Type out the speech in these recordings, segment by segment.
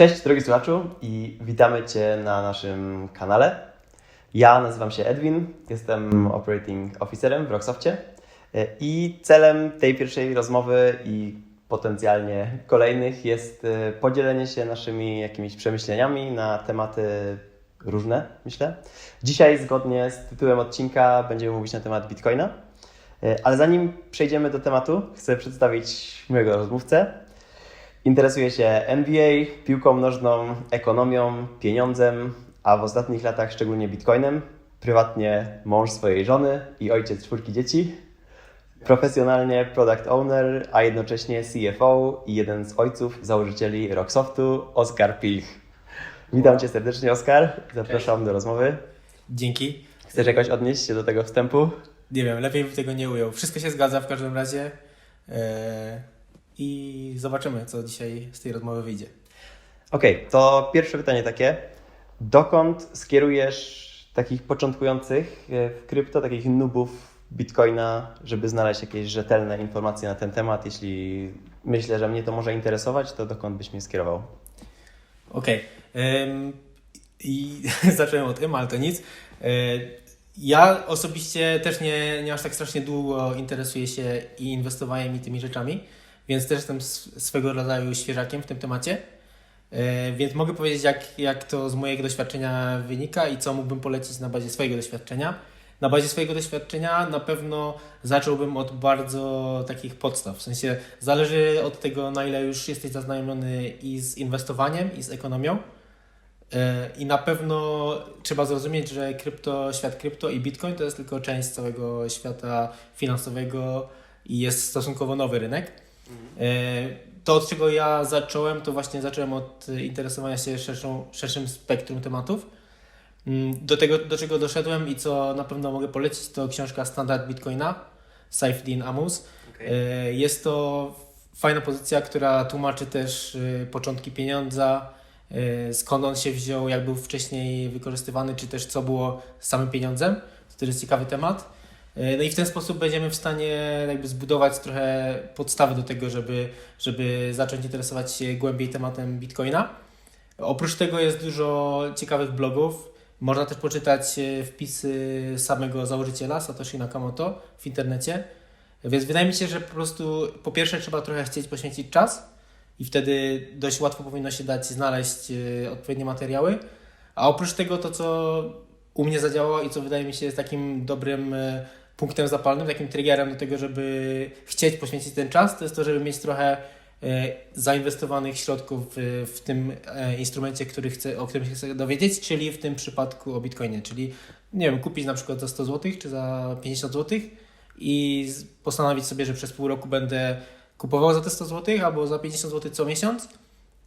Cześć drogi słuchaczu i witamy Cię na naszym kanale. Ja nazywam się Edwin, jestem Operating Officerem w Rocksoftie E, i celem tej pierwszej rozmowy i potencjalnie kolejnych jest e, podzielenie się naszymi jakimiś przemyśleniami na tematy różne, myślę. Dzisiaj zgodnie z tytułem odcinka będziemy mówić na temat Bitcoina. E, Ale zanim przejdziemy do tematu, chcę przedstawić mojego rozmówcę. Interesuje się NBA, piłką nożną, ekonomią, pieniądzem, a w ostatnich latach szczególnie bitcoinem. Prywatnie mąż swojej żony i ojciec czwórki dzieci. Profesjonalnie product owner, a jednocześnie CFO i jeden z ojców założycieli Rocksoftu, Oskar Pilch. Witam Cię serdecznie, Oskar. Zapraszam do rozmowy. Dzięki. Chcesz jakoś odnieść się do tego wstępu? Nie wiem, lepiej bym tego nie ujął. Wszystko się zgadza w każdym razie. Eee, I zobaczymy, co dzisiaj z tej rozmowy wyjdzie. Okej, to pierwsze pytanie takie. Dokąd skierujesz takich początkujących e, w krypto, takich nubów Bitcoina, żeby znaleźć jakieś rzetelne informacje na ten temat? Jeśli myślę, że mnie to może interesować, to dokąd byś mnie skierował? Okej. Em, I zacząłem od M, ale to nic. Eee, ja osobiście też nie, nie aż tak strasznie długo interesuję się i inwestowaniem i tymi rzeczami, więc też jestem swego rodzaju świeżakiem w tym temacie. E, Więc mogę powiedzieć, jak, jak to z mojego doświadczenia wynika i co mógłbym polecić na bazie swojego doświadczenia. Na bazie swojego doświadczenia na pewno zacząłbym od bardzo takich podstaw. W sensie zależy od tego, na ile już jesteś zaznajomiony i z inwestowaniem, i z ekonomią. E, I na pewno trzeba zrozumieć, że krypto, świat krypto i bitcoin to jest tylko część całego świata finansowego i jest stosunkowo nowy rynek. E, To, od czego ja zacząłem, to właśnie zacząłem od interesowania się szerszą, szerszym spektrum tematów. Mm, Do tego, do czego doszedłem i co na pewno mogę polecić, to książka Standard Bitcoina, Saifedean Amus. E, Jest to fajna pozycja, która tłumaczy też e, początki pieniądza, e, skąd on się wziął, jak był wcześniej wykorzystywany, czy też co było z samym pieniądzem. To też jest ciekawy temat. E, No i w ten sposób będziemy w stanie jakby zbudować trochę podstawy do tego, żeby, żeby zacząć interesować się głębiej tematem Bitcoina. Oprócz tego jest dużo ciekawych blogów. Można też poczytać e, wpisy samego założyciela Satoshi Nakamoto w internecie. Więc wydaje mi się, że po prostu po pierwsze trzeba trochę chcieć poświęcić czas i wtedy dość łatwo powinno się dać znaleźć e, odpowiednie materiały. A oprócz tego to, co u mnie zadziałało i co wydaje mi się jest takim dobrym punktem zapalnym, takim triggerem do tego, żeby chcieć poświęcić ten czas, to jest to, żeby mieć trochę e, zainwestowanych środków w, w tym e, instrumencie, który chcę, o którym się chcę dowiedzieć, czyli w tym przypadku o Bitcoinie, czyli nie wiem, kupić na przykład za 100 zł czy za 50 zł i postanowić sobie, że przez pół roku będę kupował za te 100 zł albo za 50 zł co miesiąc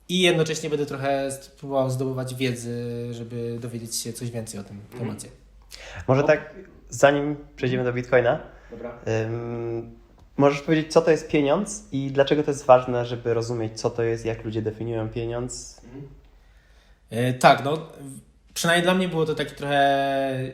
i jednocześnie będę trochę próbował zdobywać wiedzy, żeby dowiedzieć się coś więcej o tym temacie. Może tak, zanim przejdziemy do Bitcoina, Dobra. ym, możesz powiedzieć, co to jest pieniądz i dlaczego to jest ważne, żeby rozumieć, co to jest, jak ludzie definiują pieniądz? E, tak, no przynajmniej dla mnie było to takie trochę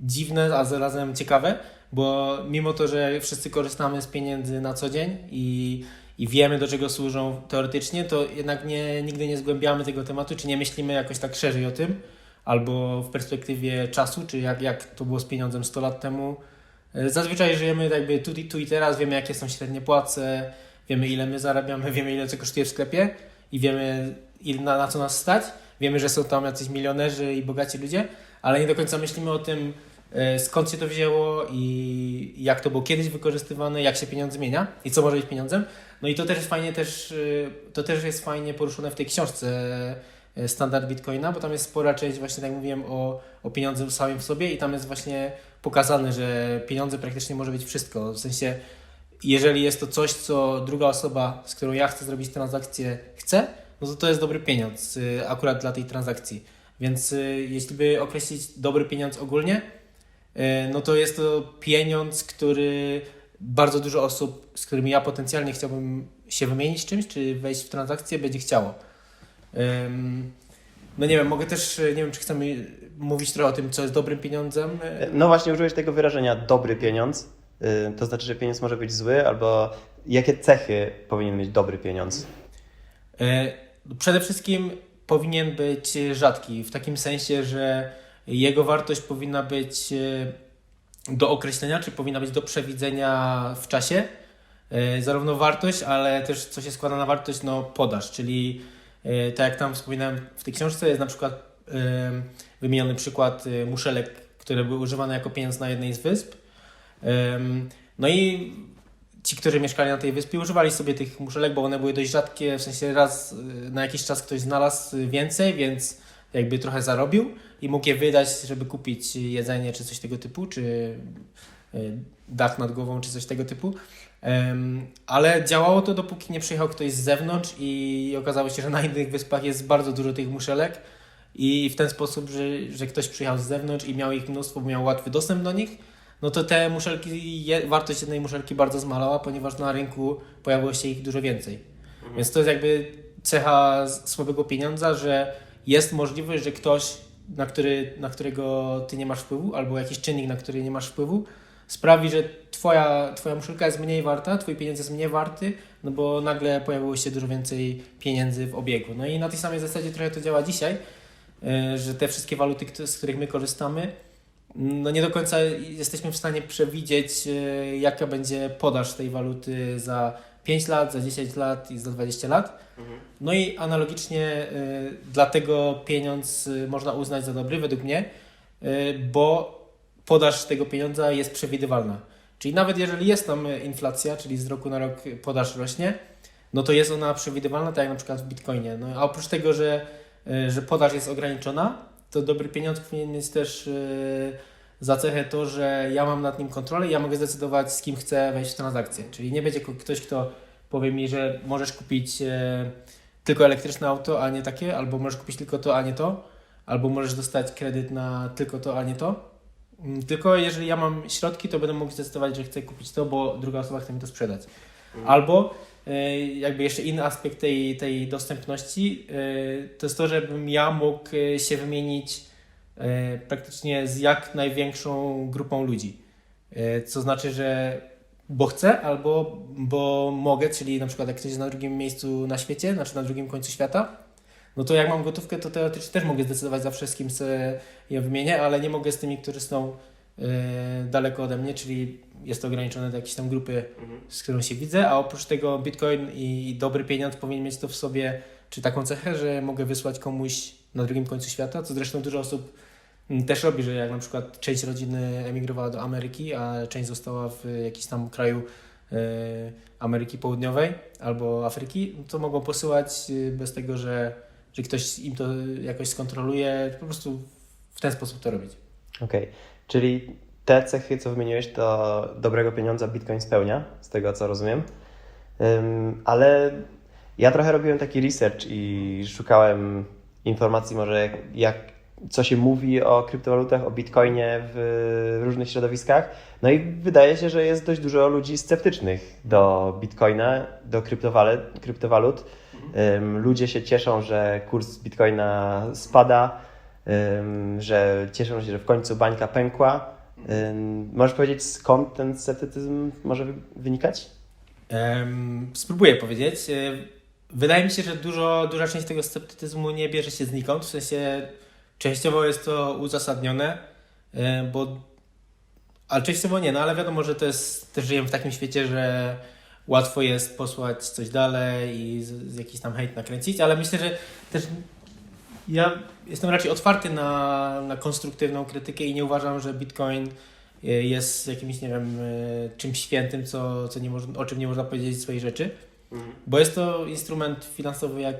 dziwne, a zarazem ciekawe, bo mimo to, że wszyscy korzystamy z pieniędzy na co dzień i, i wiemy do czego służą teoretycznie, to jednak nie, nigdy nie zgłębiamy tego tematu, czy nie myślimy jakoś tak szerzej o tym, albo w perspektywie czasu, czy jak, jak to było z pieniądzem 100 lat temu. E, Zazwyczaj żyjemy jakby tu, tu i teraz, wiemy jakie są średnie płace, wiemy ile my zarabiamy, wiemy ile co kosztuje w sklepie i wiemy na, na co nas stać. Wiemy, że są tam jacyś milionerzy i bogaci ludzie, ale nie do końca myślimy o tym, e, skąd się to wzięło i jak to było kiedyś wykorzystywane, jak się pieniądz zmienia i co może być pieniądzem. No i to też jest fajnie też, e, to też jest fajnie poruszone w tej książce Standard Bitcoina, bo tam jest spora część właśnie, tak jak mówiłem, o, o pieniądze samym w sobie i tam jest właśnie pokazane, że pieniądze praktycznie może być wszystko. W sensie, jeżeli jest to coś, co druga osoba, z którą ja chcę zrobić transakcję, chce, no to to jest dobry pieniądz y, akurat dla tej transakcji. Więc y, jeśli by określić dobry pieniądz ogólnie, y, no to jest to pieniądz, który bardzo dużo osób, z którymi ja potencjalnie chciałbym się wymienić czymś, czy wejść w transakcję, będzie chciało. No nie wiem, mogę też, y, nie wiem, czy chcemy mówić trochę o tym, co jest dobrym pieniądzem. y, No właśnie użyłeś tego wyrażenia dobry pieniądz. Y, To znaczy, że pieniądz może być zły, albo jakie cechy powinien mieć dobry pieniądz? E, Przede wszystkim powinien być rzadki, w takim sensie, że jego wartość powinna być e, do określenia, czy powinna być do przewidzenia w czasie. E, Zarówno wartość, ale też co się składa na wartość, no podaż, czyli e, tak jak tam wspominałem w tej książce, jest na przykład e, wymieniony przykład e, muszelek, które były używane jako pieniądz na jednej z wysp. No i ci, którzy mieszkali na tej wyspie, używali sobie tych muszelek, bo one były dość rzadkie, w sensie raz y, na jakiś czas ktoś znalazł więcej, więc jakby trochę zarobił i mógł je wydać, żeby kupić jedzenie czy coś tego typu, czy dach nad głową, czy coś tego typu. Ale działało to, dopóki nie przyjechał ktoś z zewnątrz i okazało się, że na innych wyspach jest bardzo dużo tych muszelek i w ten sposób, że, że ktoś przyjechał z zewnątrz i miał ich mnóstwo, bo miał łatwy dostęp do nich, no to te muszelki, wartość jednej muszelki bardzo zmalała, ponieważ na rynku pojawiło się ich dużo więcej. Więc to jest jakby cecha słabego pieniądza, że jest możliwość, że ktoś, na, który, na którego ty nie masz wpływu, albo jakiś czynnik, na który nie masz wpływu, sprawi, że twoja, twoja muszelka jest mniej warta, twój pieniądz jest mniej warty, no bo nagle pojawiło się dużo więcej pieniędzy w obiegu. No i na tej samej zasadzie trochę to działa dzisiaj, y, że te wszystkie waluty, z których my korzystamy, no nie do końca jesteśmy w stanie przewidzieć, e, jaka będzie podaż tej waluty za 5 lat, za 10 lat i za 20 lat. No i analogicznie e, dlatego pieniądz e, można uznać za dobry, według mnie, e, bo podaż tego pieniądza jest przewidywalna. Czyli nawet jeżeli jest tam inflacja, czyli z roku na rok podaż rośnie, no to jest ona przewidywalna, tak jak na przykład w Bitcoinie. No, a oprócz tego, że, e, że podaż jest ograniczona, to dobry pieniądz powinien mieć też e, za cechę to, że ja mam nad nim kontrolę i ja mogę zdecydować, z kim chcę wejść w transakcję. Czyli nie będzie ktoś, kto powie mi, że możesz kupić e, tylko elektryczne auto, a nie takie, albo możesz kupić tylko to, a nie to, albo możesz dostać kredyt na tylko to, a nie to. Mm, Tylko jeżeli ja mam środki, to będę mógł zdecydować, że chcę kupić to, bo druga osoba chce mi to sprzedać. Albo e, jakby jeszcze inny aspekt tej, tej dostępności e, to jest to, żebym ja mógł e, się wymienić praktycznie z jak największą grupą ludzi. Co znaczy, że bo chcę albo bo mogę, czyli na przykład jak ktoś jest na drugim miejscu na świecie, znaczy na drugim końcu świata, no to jak mam gotówkę, to teoretycznie też mogę zdecydować zawsze z kim sobie je wymienię, ale nie mogę z tymi, którzy są e, daleko ode mnie, czyli jest to ograniczone do jakiejś tam grupy z którą się widzę, a oprócz tego Bitcoin i dobry pieniądz powinien mieć to w sobie, czy taką cechę, że mogę wysłać komuś na drugim końcu świata, co zresztą dużo osób też robi, że jak na przykład część rodziny emigrowała do Ameryki, a część została w jakimś tam kraju e, Ameryki Południowej albo Afryki, to mogą posyłać e, bez tego, że, że ktoś im to jakoś skontroluje, po prostu w ten sposób to robić. Okej, czyli te cechy, co wymieniłeś, to dobrego pieniądza Bitcoin spełnia, z tego co rozumiem. Ym, ale ja trochę robiłem taki research i szukałem informacji może jak, jak co się mówi o kryptowalutach, o Bitcoinie w różnych środowiskach. No i wydaje się, że jest dość dużo ludzi sceptycznych do Bitcoina, do kryptowalut. ludzie się cieszą, że kurs Bitcoina spada, że cieszą się, że w końcu bańka pękła. Możesz powiedzieć, skąd ten sceptycyzm może wy- wynikać? Spróbuję powiedzieć. Wydaje mi się, że dużo, duża część tego sceptycyzmu nie bierze się znikąd, w sensie częściowo jest to uzasadnione, e, bo ale częściowo nie, no ale wiadomo, że to jest, też żyjemy w takim świecie, że łatwo jest posłać coś dalej i z, z jakiś tam hejt nakręcić, ale myślę, że też ja jestem raczej otwarty na, na konstruktywną krytykę i nie uważam, że Bitcoin e, jest jakimś, nie wiem, e, czymś świętym, co, co nie można, o czym nie można powiedzieć swojej rzeczy. Bo jest to instrument finansowy jak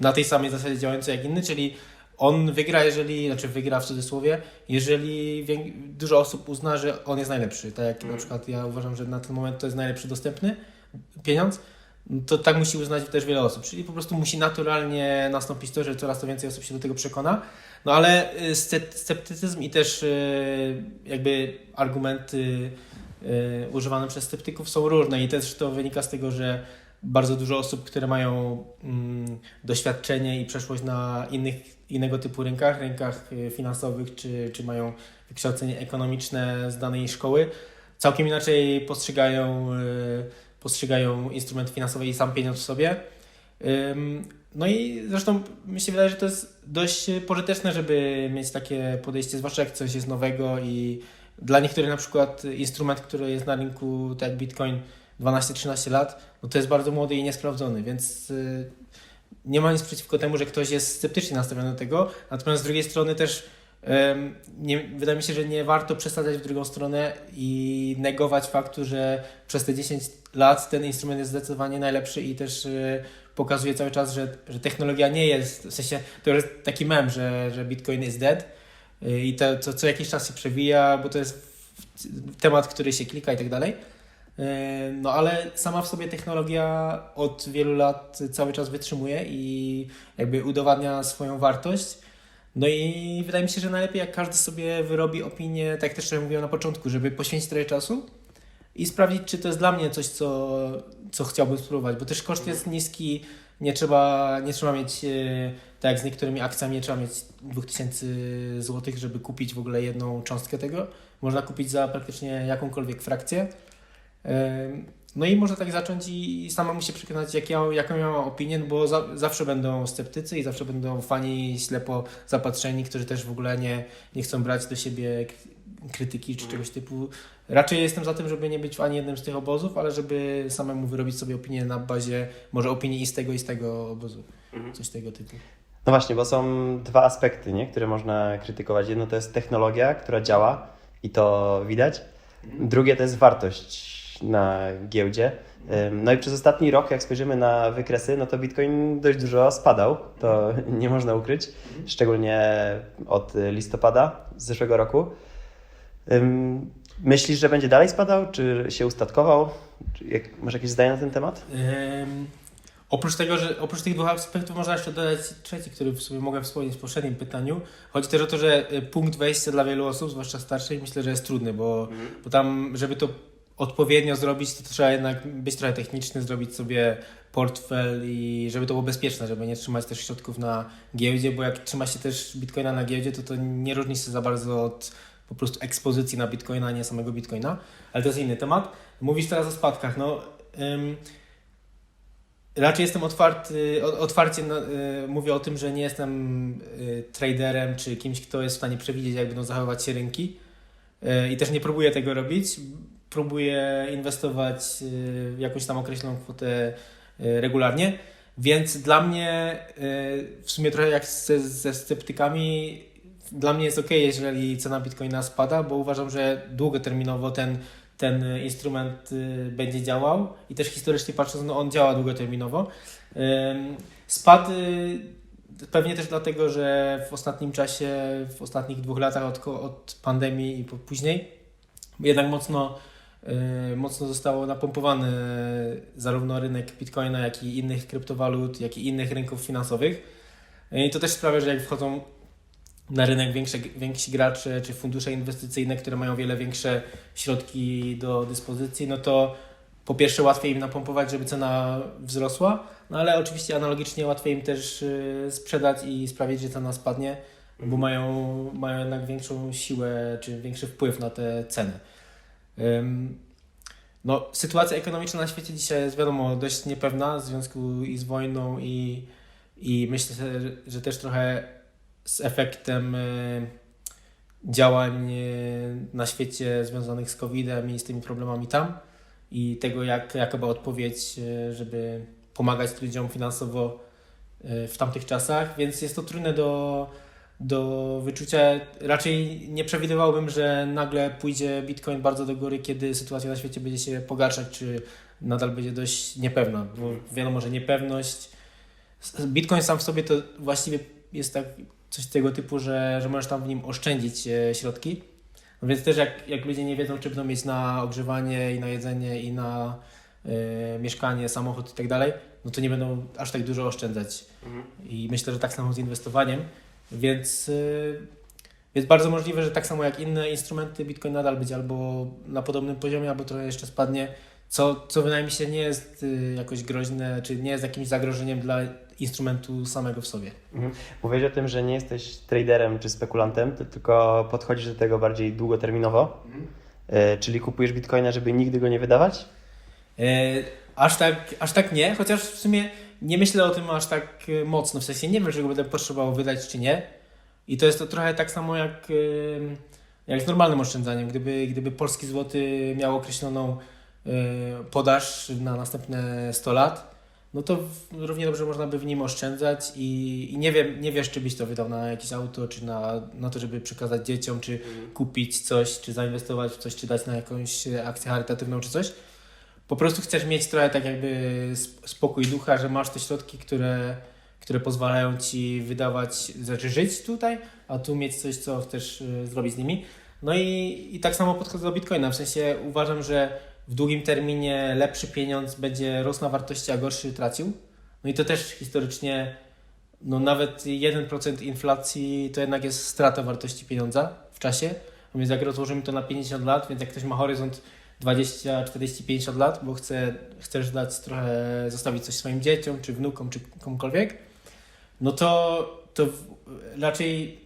na tej samej zasadzie działający jak inny, czyli on wygra, jeżeli, znaczy wygra w cudzysłowie, jeżeli dużo osób uzna, że on jest najlepszy. Tak jak na przykład ja uważam, że na ten moment to jest najlepszy dostępny pieniądz, to tak musi uznać też wiele osób. Czyli po prostu musi naturalnie nastąpić to, że coraz to więcej osób się do tego przekona. No ale y, sce- sceptycyzm i też y, jakby argumenty y, używane przez sceptyków są różne i też to wynika z tego, że bardzo dużo osób, które mają mm, doświadczenie i przeszłość na innych, innego typu rynkach, rynkach y, finansowych, czy, czy mają wykształcenie ekonomiczne z danej szkoły, całkiem inaczej postrzegają, y, postrzegają instrument finansowy i sam pieniądz w sobie. No i zresztą mi się wydaje, że to jest dość pożyteczne, żeby mieć takie podejście, zwłaszcza jak coś jest nowego i dla niektórych na przykład instrument, który jest na rynku, tak jak Bitcoin, 12-13 lat, no to jest bardzo młody i niesprawdzony, więc y, nie ma nic przeciwko temu, że ktoś jest sceptycznie nastawiony do tego, natomiast z drugiej strony też nie, wydaje mi się, że nie warto przesadzać w drugą stronę i negować faktu, że przez te 10 lat ten instrument jest zdecydowanie najlepszy i też y, pokazuje cały czas, że, że technologia nie jest, w sensie to jest taki mem, że, że Bitcoin is dead y, i to, to co jakiś czas się przewija, bo to jest temat, który się klika i tak dalej. Y, No ale sama w sobie technologia od wielu lat cały czas wytrzymuje i jakby udowadnia swoją wartość. No i wydaje mi się, że najlepiej jak każdy sobie wyrobi opinię, tak jak też mówiłem na początku, żeby poświęcić trochę czasu i sprawdzić, czy to jest dla mnie coś, co, co chciałbym spróbować, bo też koszt jest niski, nie trzeba, nie trzeba mieć, e, tak jak z niektórymi akcjami, nie trzeba mieć 2000 zł, żeby kupić w ogóle jedną cząstkę tego. Można kupić za praktycznie jakąkolwiek frakcję. No i można tak zacząć i samemu się przekonać, jak ja, jaką ja mam opinię, bo za, zawsze będą sceptycy i zawsze będą fani ślepo zapatrzeni, którzy też w ogóle nie, nie chcą brać do siebie krytyki czy czegoś typu. Raczej jestem za tym, żeby nie być w ani jednym z tych obozów, ale żeby samemu wyrobić sobie opinię na bazie może opinii i z tego i z tego obozu. Coś tego typu. No właśnie, bo są dwa aspekty, nie? które można krytykować. Jedno to jest technologia, która działa i to widać. Drugie to jest wartość na giełdzie. No i przez ostatni rok, jak spojrzymy na wykresy, no to Bitcoin dość dużo spadał. To nie można ukryć. Szczególnie od listopada zeszłego roku. Myślisz, że będzie dalej spadał? Czy się ustatkował? Jak, masz jakieś zdanie na ten temat? Ym, oprócz tego, że oprócz tych dwóch aspektów można jeszcze dodać trzeci, który w sumie mogłem wspomnieć w poprzednim pytaniu. Chodzi też o to, że y, punkt wejścia dla wielu osób, zwłaszcza starszych, myślę, że jest trudny, bo, bo tam, żeby to odpowiednio zrobić, to trzeba jednak być trochę techniczny, zrobić sobie portfel i żeby to było bezpieczne, żeby nie trzymać też środków na giełdzie, bo jak trzyma się też bitcoina na giełdzie, to to nie różni się za bardzo od po prostu ekspozycji na bitcoina, a nie samego bitcoina, ale to jest inny temat. Mówisz teraz o spadkach, no ym, raczej jestem otwarty, otwarcie y, mówię o tym, że nie jestem y, traderem czy kimś, kto jest w stanie przewidzieć, jak będą zachowywać się rynki y, i też nie próbuję tego robić. Próbuję inwestować y, jakąś tam określoną kwotę y, regularnie, więc dla mnie y, w sumie trochę jak ze, ze sceptykami, dla mnie jest ok, jeżeli cena bitcoina spada, bo uważam, że długoterminowo ten, ten instrument będzie działał i też historycznie patrząc, no on działa długoterminowo. Spadł pewnie też dlatego, że w ostatnim czasie, w ostatnich dwóch latach od, od pandemii i później jednak mocno, mocno zostało napompowane zarówno rynek bitcoina, jak i innych kryptowalut, jak i innych rynków finansowych. I to też sprawia, że jak wchodzą na rynek większe, więksi gracze czy fundusze inwestycyjne, które mają wiele większe środki do dyspozycji, no to po pierwsze łatwiej im napompować, żeby cena wzrosła, no ale oczywiście analogicznie łatwiej im też y, sprzedać i sprawić, że cena spadnie, bo mają, mają jednak większą siłę czy większy wpływ na te ceny. No, sytuacja ekonomiczna na świecie dzisiaj jest wiadomo dość niepewna w związku i z wojną i, i myślę, że, też trochę z efektem y, działań y, na świecie związanych z COVID-em i z tymi problemami tam i tego, jak, jaka była odpowiedź, y, żeby pomagać ludziom finansowo w tamtych czasach, więc jest to trudne do, do wyczucia. Raczej nie przewidywałbym, że nagle pójdzie Bitcoin bardzo do góry, kiedy sytuacja na świecie będzie się pogarszać, czy nadal będzie dość niepewna, bo wiadomo, że niepewność. Bitcoin sam w sobie to właściwie jest tak coś tego typu, że, że możesz tam w nim oszczędzić e, środki. No więc też jak, jak ludzie nie wiedzą, czy będą mieć na ogrzewanie i na jedzenie i na e, mieszkanie, samochód i tak dalej, no to nie będą aż tak dużo oszczędzać. I myślę, że tak samo z inwestowaniem. Więc, y, więc bardzo możliwe, że tak samo jak inne instrumenty, Bitcoin nadal będzie albo na podobnym poziomie, albo trochę jeszcze spadnie, co, co wydaje mi się nie jest y, jakoś groźne, czy nie jest jakimś zagrożeniem dla instrumentu samego w sobie. Mhm. Mówiłeś o tym, że nie jesteś traderem czy spekulantem, ty tylko podchodzisz do tego bardziej długoterminowo, E, czyli kupujesz bitcoina, żeby nigdy go nie wydawać? E, Aż tak, aż tak nie, chociaż w sumie nie myślę o tym aż tak e, mocno, w sensie nie wiem, czy go będę potrzebował wydać, czy nie. I to jest to trochę tak samo jak, jak z normalnym oszczędzaniem. Gdyby, gdyby polski złoty miał określoną e, podaż na następne 100 lat, no to równie dobrze można by w nim oszczędzać i, i nie, wiem, nie wiesz, czy byś to wydał na jakieś auto, czy na, na to, żeby przekazać dzieciom, czy kupić coś, czy zainwestować w coś, czy dać na jakąś akcję charytatywną, czy coś. Po prostu chcesz mieć trochę tak jakby sp- spokój ducha, że masz te środki, które, które pozwalają ci wydawać, znaczy żyć tutaj, a tu mieć coś, co chcesz e, zrobić z nimi. No i, i tak samo podchodzę do Bitcoina, w sensie uważam, że w długim terminie lepszy pieniądz będzie rósł na wartości, a gorszy tracił. No i to też historycznie, no nawet 1% inflacji to jednak jest strata wartości pieniądza w czasie. Więc jak rozłożymy to na 50 lat, więc jak ktoś ma horyzont 20, 40, 50 lat, bo chce, chcesz dać trochę, zostawić coś swoim dzieciom, czy wnukom, czy komukolwiek, no to, to raczej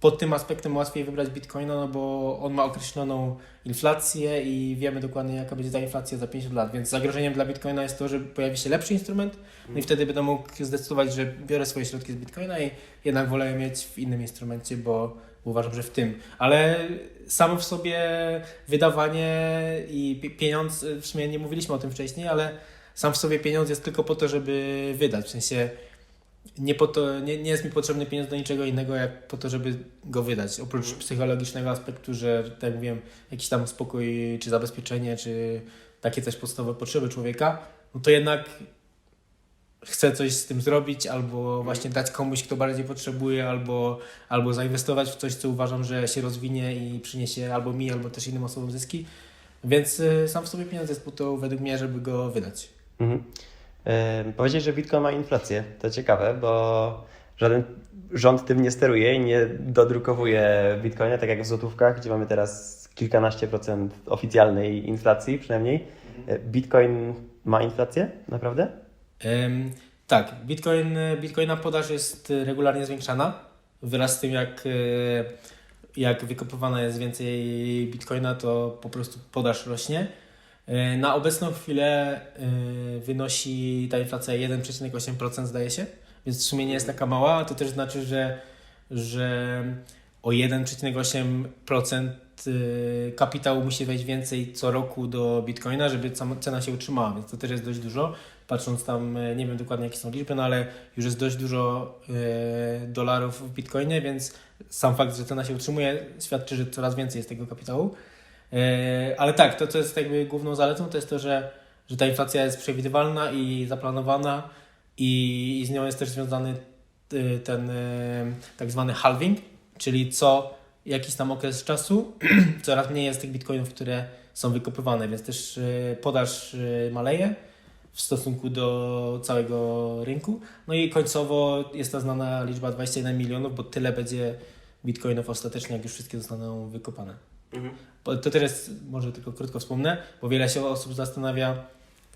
pod tym aspektem łatwiej wybrać Bitcoina, no bo on ma określoną inflację i wiemy dokładnie jaka będzie ta inflacja za 50 lat, więc zagrożeniem dla Bitcoina jest to, że pojawi się lepszy instrument, no i wtedy będę mógł zdecydować, że biorę swoje środki z Bitcoina i jednak wolę mieć w innym instrumencie, bo uważam, że w tym. Ale samo w sobie wydawanie i pi- pieniądz, w sumie nie mówiliśmy o tym wcześniej, ale sam w sobie pieniądz jest tylko po to, żeby wydać. W sensie nie, po to, nie, nie jest mi potrzebny pieniądz do niczego innego, jak po to, żeby go wydać. Oprócz psychologicznego aspektu, że tak jak mówiłem, jakiś tam spokój, czy zabezpieczenie, czy takie też podstawowe potrzeby człowieka, no to jednak chcę coś z tym zrobić, albo właśnie dać komuś, kto bardziej potrzebuje, albo, albo zainwestować w coś, co uważam, że się rozwinie i przyniesie albo mi, albo też innym osobom zyski. Więc y, sam w sobie pieniądz jest po to według mnie, żeby go wydać. Mhm. E, Powiedzieć, że Bitcoin ma inflację. To ciekawe, bo żaden rząd tym nie steruje i nie dodrukowuje Bitcoina, tak jak w złotówkach, gdzie mamy teraz kilkanaście procent oficjalnej inflacji przynajmniej. E, Bitcoin ma inflację? Naprawdę? Tak, Bitcoin, Bitcoina podaż jest y, regularnie zwiększana wraz z tym, jak, y, jak wykopywana jest więcej Bitcoina, to po prostu podaż rośnie. Y, Na obecną chwilę wynosi ta inflacja 1,8% zdaje się, więc w sumie nie jest taka mała. To też znaczy, że, że o 1,8% y, kapitału musi wejść więcej co roku do Bitcoina, żeby cena się utrzymała, więc to też jest dość dużo. Patrząc tam, e, nie wiem dokładnie jakie są liczby, no ale już jest dość dużo e, dolarów w Bitcoinie, więc sam fakt, że cena się utrzymuje, świadczy, że coraz więcej jest tego kapitału. Ale tak, to co jest jakby główną zaletą, to jest to, że, że ta inflacja jest przewidywalna i zaplanowana i, i z nią jest też związany y, ten y, tak zwany halving, czyli co jakiś tam okres czasu coraz mniej jest tych bitcoinów, które są wykopywane, więc też y, podaż y, maleje w stosunku do całego rynku. No i końcowo jest ta znana liczba 21 milionów, bo tyle będzie bitcoinów ostatecznie, jak już wszystkie zostaną wykopane. Bo To teraz może tylko krótko wspomnę, bo wiele się osób zastanawia,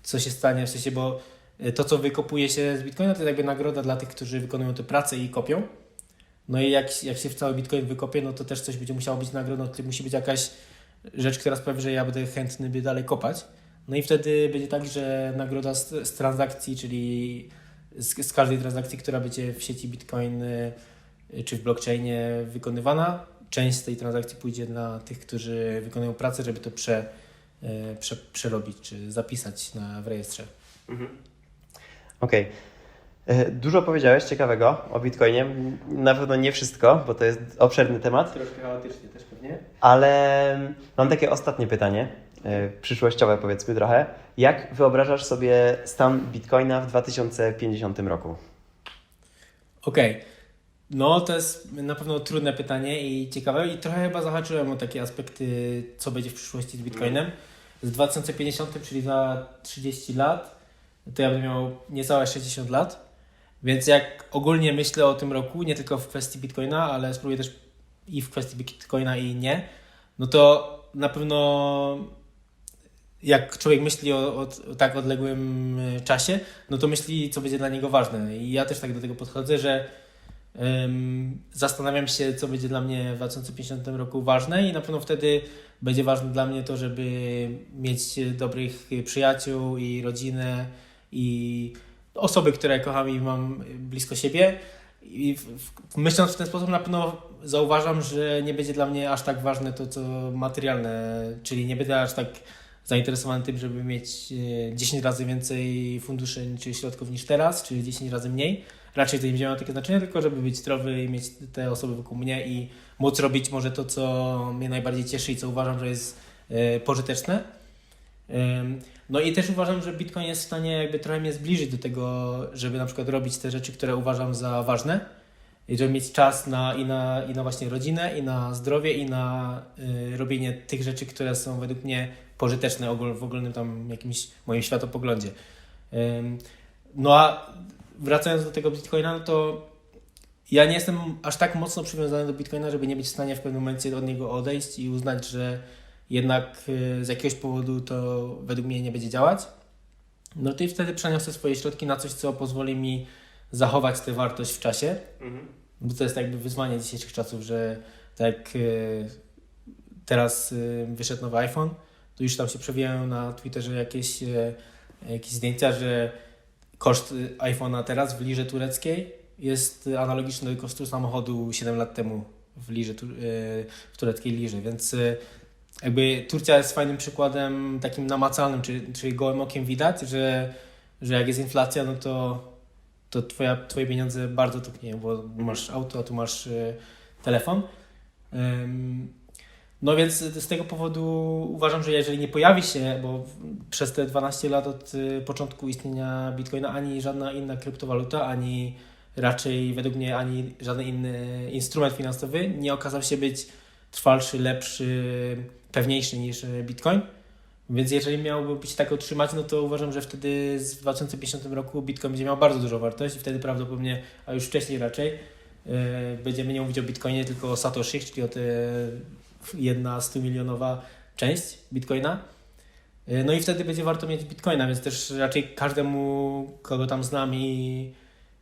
co się stanie, w sensie, bo y, to, co wykopuje się z Bitcoina, to jest jakby nagroda dla tych, którzy wykonują tę pracę i kopią. No i jak, jak się w cały Bitcoin wykopie, no to też coś będzie musiało być nagrodą, to musi być jakaś rzecz, która sprawi, że ja będę chętny, by dalej kopać. No i wtedy będzie tak, że nagroda z, z transakcji, czyli z, z każdej transakcji, która będzie w sieci Bitcoin y, czy w blockchainie wykonywana, część z tej transakcji pójdzie dla tych, którzy wykonują pracę, żeby to prze, y, prze, przerobić czy zapisać na, w rejestrze. Okej. E, Dużo powiedziałeś ciekawego o Bitcoinie. Na pewno nie wszystko, bo to jest obszerny temat. Troszkę chaotycznie też pewnie. Ale mam takie ostatnie pytanie, e, przyszłościowe powiedzmy trochę. Jak wyobrażasz sobie stan Bitcoina w 2050 roku? Okej. No, to jest na pewno trudne pytanie i ciekawe i trochę chyba zahaczyłem o takie aspekty, co będzie w przyszłości z Bitcoinem. Z 2050, czyli za 30 lat, to ja będę miał niecałe 60 lat, więc jak ogólnie myślę o tym roku, nie tylko w kwestii Bitcoina, ale spróbuję też i w kwestii Bitcoina i nie, no to na pewno jak człowiek myśli o, o, o tak odległym y, czasie, no to myśli, co będzie dla niego ważne. I ja też tak do tego podchodzę, że Zastanawiam się, co będzie dla mnie w 2050 roku ważne i na pewno wtedy będzie ważne dla mnie to, żeby mieć dobrych przyjaciół i rodzinę i osoby, które kocham i mam blisko siebie. I w, w, myśląc w ten sposób na pewno zauważam, że nie będzie dla mnie aż tak ważne to, co materialne, czyli nie będę aż tak zainteresowany tym, żeby mieć e, 10 razy więcej funduszy czy środków niż teraz, czy 10 razy mniej. Raczej to nie będzie miało takie znaczenie, tylko żeby być zdrowy i mieć te osoby wokół mnie i móc robić może to, co mnie najbardziej cieszy i co uważam, że jest e, pożyteczne. No i też uważam, że Bitcoin jest w stanie jakby trochę mnie zbliżyć do tego, żeby na przykład robić te rzeczy, które uważam za ważne. I żeby mieć czas na, i, na, i na właśnie rodzinę, i na zdrowie, i na y, robienie tych rzeczy, które są według mnie pożyteczne ogól, w ogólnym tam jakimś moim światopoglądzie. Ym, no a wracając do tego Bitcoina, no to ja nie jestem aż tak mocno przywiązany do Bitcoina, żeby nie być w stanie w pewnym momencie od niego odejść i uznać, że jednak y, z jakiegoś powodu to według mnie nie będzie działać. No to i wtedy przeniosę swoje środki na coś, co pozwoli mi zachować tę wartość w czasie. Bo to jest jakby wyzwanie dzisiejszych czasów, że tak y, teraz y, wyszedł nowy iPhone, to już tam się przewijają na Twitterze jakieś, jakieś zdjęcia, że koszt iPhone'a teraz w lirze tureckiej jest analogiczny do kosztu samochodu 7 lat temu w, lirze, w tureckiej lirze, więc jakby Turcja jest fajnym przykładem takim namacalnym, czyli, czyli gołym okiem widać, że, że jak jest inflacja, no to, to twoja, twoje pieniądze bardzo topnieją, bo masz auto, a tu masz y, telefon. Ym, no więc z tego powodu uważam, że jeżeli nie pojawi się, bo przez te 12 lat od y, początku istnienia Bitcoina ani żadna inna kryptowaluta, ani raczej według mnie ani żaden inny instrument finansowy nie okazał się być trwalszy, lepszy, pewniejszy niż y, Bitcoin. Więc jeżeli miałby być tak utrzymać, no to uważam, że wtedy z 2050 roku Bitcoin będzie miał bardzo dużą wartość i wtedy prawdopodobnie, a już wcześniej raczej, yy, będziemy nie mówić o Bitcoinie, tylko o Satoshi, czyli o te jedna 100 milionowa część Bitcoina. Yy, No i wtedy będzie warto mieć Bitcoina, więc też raczej każdemu, kogo tam znam i,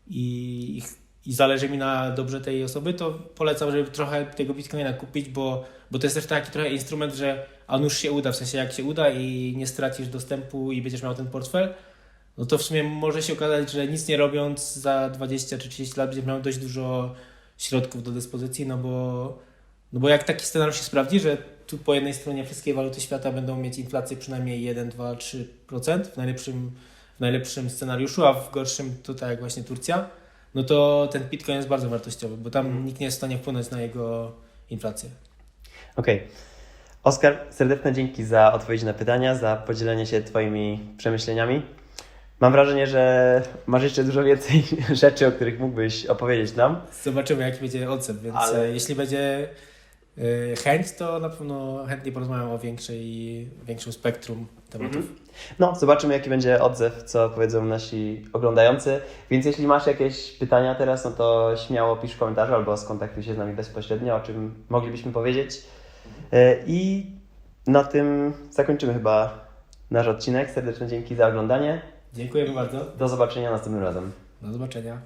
i, i zależy mi na dobrze tej osoby, to polecam, żeby trochę tego Bitcoina kupić, bo, bo to jest też taki trochę instrument, że a nuż się uda, w sensie jak się uda i nie stracisz dostępu i będziesz miał ten portfel, no to w sumie może się okazać, że nic nie robiąc za 20 czy 30 lat będziesz miał dość dużo środków do dyspozycji, no bo, no bo jak taki scenariusz się sprawdzi, że tu po jednej stronie wszystkie waluty świata będą mieć inflację przynajmniej 1, 2, 3% w najlepszym, w najlepszym scenariuszu, a w gorszym tutaj jak właśnie Turcja, no to ten Bitcoin jest bardzo wartościowy, bo tam nikt nie jest w stanie wpłynąć na jego inflację. Okej. Oskar, serdeczne dzięki za odpowiedzi na pytania, za podzielenie się Twoimi przemyśleniami. Mam wrażenie, że masz jeszcze dużo więcej rzeczy, o których mógłbyś opowiedzieć nam. Zobaczymy, jaki będzie odzew, więc Ale- e, jeśli będzie chęć, to na pewno chętnie porozmawiam o większej, większym spektrum tematów. Mhm. No, zobaczymy, jaki będzie odzew, co powiedzą nasi oglądający. Więc jeśli masz jakieś pytania teraz, no to śmiało pisz w komentarzu albo skontaktuj się z nami bezpośrednio, o czym moglibyśmy powiedzieć. E, I na tym zakończymy chyba nasz odcinek. Serdeczne dzięki za oglądanie. Dziękujemy bardzo. Do zobaczenia następnym razem. Do zobaczenia.